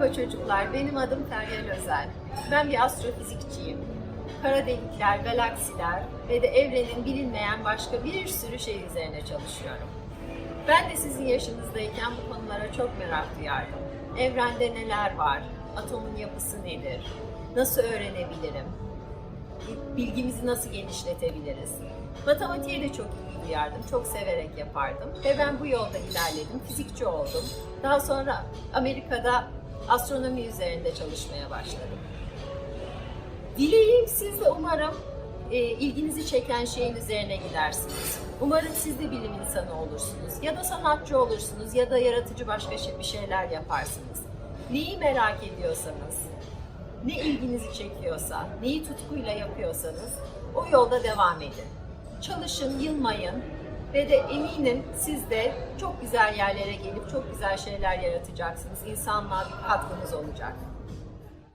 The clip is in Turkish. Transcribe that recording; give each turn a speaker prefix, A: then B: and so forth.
A: Merhaba çocuklar, benim adım Feryal Özel. Ben bir astrofizikçiyim. Kara delikler, galaksiler ve de evrenin bilinmeyen başka bir sürü şey üzerine çalışıyorum. Ben de sizin yaşınızdayken bu konulara çok merak duyardım. Evrende neler var? Atomun yapısı nedir? Nasıl öğrenebilirim? Bilgimizi nasıl genişletebiliriz? Matematiğe de çok ilgi duyardım, çok severek yapardım ve ben bu yolda ilerledim, fizikçi oldum. Daha sonra Amerika'da astronomi üzerinde çalışmaya başladım. Dileğim siz de umarım e, ilginizi çeken şeyin üzerine gidersiniz. Umarım siz de bilim insanı olursunuz ya da sanatçı olursunuz ya da yaratıcı başka şey, bir şeyler yaparsınız. Neyi merak ediyorsanız, ne ilginizi çekiyorsa, neyi tutkuyla yapıyorsanız o yolda devam edin. Çalışın, yılmayın ve de eminim siz de çok güzel yerlere gelip çok güzel şeyler yaratacaksınız. İnsanlığa bir katkınız olacak.